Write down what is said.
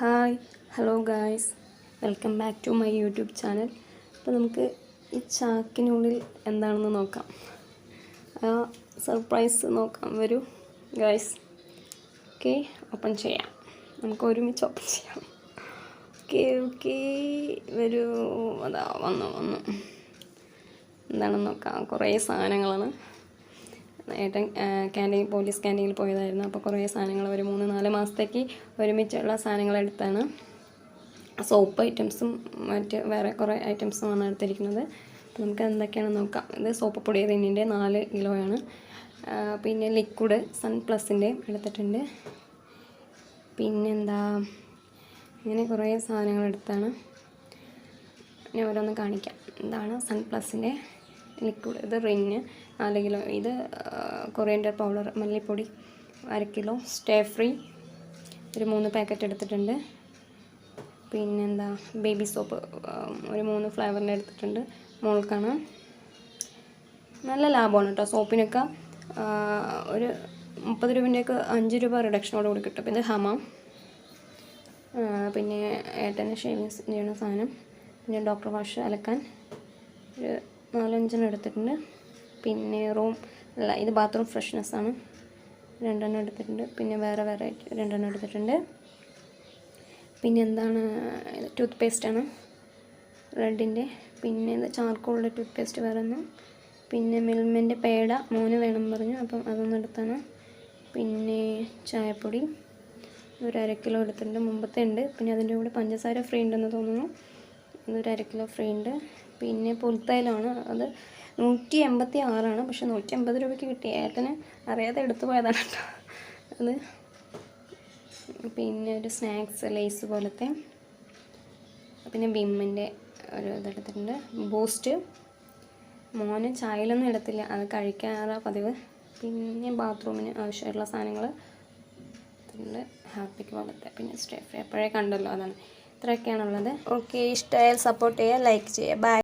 Hi hello guys welcome back to my YouTube channel അപ്പോൾ നമുക്ക് ഈ ചാക്കിനുള്ളിൽ എന്താണെന്ന് നോക്കാം. ആ സർപ്രൈസ് നോക്കാം വരൂ ഗായ്സ് ഓക്കെ ഓപ്പൺ ചെയ്യാം. നമുക്ക് ഒരുമിച്ച് ഓപ്പൺ ചെയ്യാം. ഓക്കെ ഓക്കെ വരൂ. അതാ വന്നു വന്നു. എന്താണെന്ന് നോക്കാം. കുറേ സാധനങ്ങളാണ്. ഏട്ടൻ ക്യാന്റീൻ പോലീസ് ക്യാന്റീനിൽ പോയതായിരുന്നു. അപ്പോൾ കുറേ സാധനങ്ങൾ ഒരു മൂന്ന് നാല് മാസത്തേക്ക് ഒരുമിച്ചുള്ള സാധനങ്ങൾ എടുത്താണ്. സോപ്പ് ഐറ്റംസും മറ്റ് വേറെ കുറേ ഐറ്റംസുമാണ് എടുത്തിരിക്കുന്നത്. അപ്പോൾ നമുക്ക് എന്തൊക്കെയാണെന്ന് നോക്കാം. ഇത് സോപ്പ് പൊടി തിന്നിന്റെ നാല് കിലോയാണ്. പിന്നെ ലിക്വിഡ് സൺ പ്ലസിന്റെ എടുത്തിട്ടുണ്ട്. പിന്നെന്താ? ഇങ്ങനെ കുറേ സാധനങ്ങൾ എടുത്താണ്. ഞാൻ ഓരോന്ന് കാണിക്കാം. ഇതാണ് സൺ പ്ലസിന്റെ ലിക്വിഡ് ഇത് റിന്ന് നാല് കിലോ ഇത് കൊറിയൻഡർ പൗഡർ മല്ലിപ്പൊടി അര കിലോ സ്റ്റേ ഫ്രീ ഒരു മൂന്ന് പാക്കറ്റ് എടുത്തിട്ടുണ്ട്. പിന്നെന്താ ബേബി സോപ്പ് ഒരു മൂന്ന് ഫ്ലേവറിന്റെ എടുത്തിട്ടുണ്ട്. മോൾക്കാണ്. നല്ല ലാഭമാണ് കേട്ടോ സോപ്പിനൊക്കെ ഒരു മുപ്പത് രൂപേന്റെയൊക്കെ അഞ്ച് രൂപ റിഡക്ഷനോട് കൂടി കിട്ടും. പിന്നെ ഹമ പിന്നെ ഏട്ടന് ഷേവിങ്സ് ചെയ്യുന്ന സാധനം. പിന്നെ ഡോക്ടർ വാഷ് അലക്കാൻ. ഒരു നാലഞ്ചെണ്ണം എടുത്തിട്ടുണ്ട്. പിന്നെ റൂം അല്ല ഇത് ബാത്റൂം ഫ്രഷ്നെസ് ആണ്. രണ്ടെണ്ണം എടുത്തിട്ടുണ്ട്. പിന്നെ വേറെ വേറെ രണ്ടെണ്ണം എടുത്തിട്ടുണ്ട്. പിന്നെ എന്താണ് ടൂത്ത് പേസ്റ്റാണ് റെഡിന്റെ. പിന്നെ ചാർക്കോളിന്റെ ടൂത്ത് പേസ്റ്റ് വേറെ ഒന്നും. പിന്നെ മിൽമിന്റെ പേട മോന് വേണം പറഞ്ഞു. അപ്പം അതൊന്നും എടുത്താണ്. പിന്നെ ചായപ്പൊടി. ഒരു അര കിലോ എടുത്തിട്ടുണ്ട്. മുമ്പത്തെ ഉണ്ട്. പിന്നെ അതിന്റെ കൂടെ പഞ്ചസാര ഫ്രീ ഉണ്ടെന്ന് തോന്നുന്നു. അതൊരു അര കിലോ ഫ്രീ ഉണ്ട്. പിന്നെ പുൽത്തൈലമാണ് അത് നൂറ്റി എൺപത്തി ആറാണ് പക്ഷെ നൂറ്റി അമ്പത് രൂപയ്ക്ക് കിട്ടി. ഏട്ടന് അറിയാതെ എടുത്തു പോയതാണ് കേട്ടോ. അത് പിന്നെ ഒരു സ്നാക്സ് ലേസ് പോലത്തെ. പിന്നെ ബിമ്മിന്റെ ഒരു ഇതെടുത്തിട്ടുണ്ട് ബൂസ്റ്റ്. മോന് ചായയിലൊന്നും എടുത്തില്ല അത് കഴിക്കാറാ പതിവ്. പിന്നെ ബാത്റൂമിന് ആവശ്യമായിട്ടുള്ള സാധനങ്ങൾ ഹാപ്പിക്ക് പോലത്തെ. പിന്നെ സ്റ്റേ എപ്പോഴേ കണ്ടല്ലോ അതാണ്. ഇത്രയൊക്കെയാണുള്ളത്. ഓക്കെ ഇഷ്ടമായാൽ സപ്പോർട്ട് ചെയ്യുക ലൈക്ക് ചെയ്യുക. ബൈ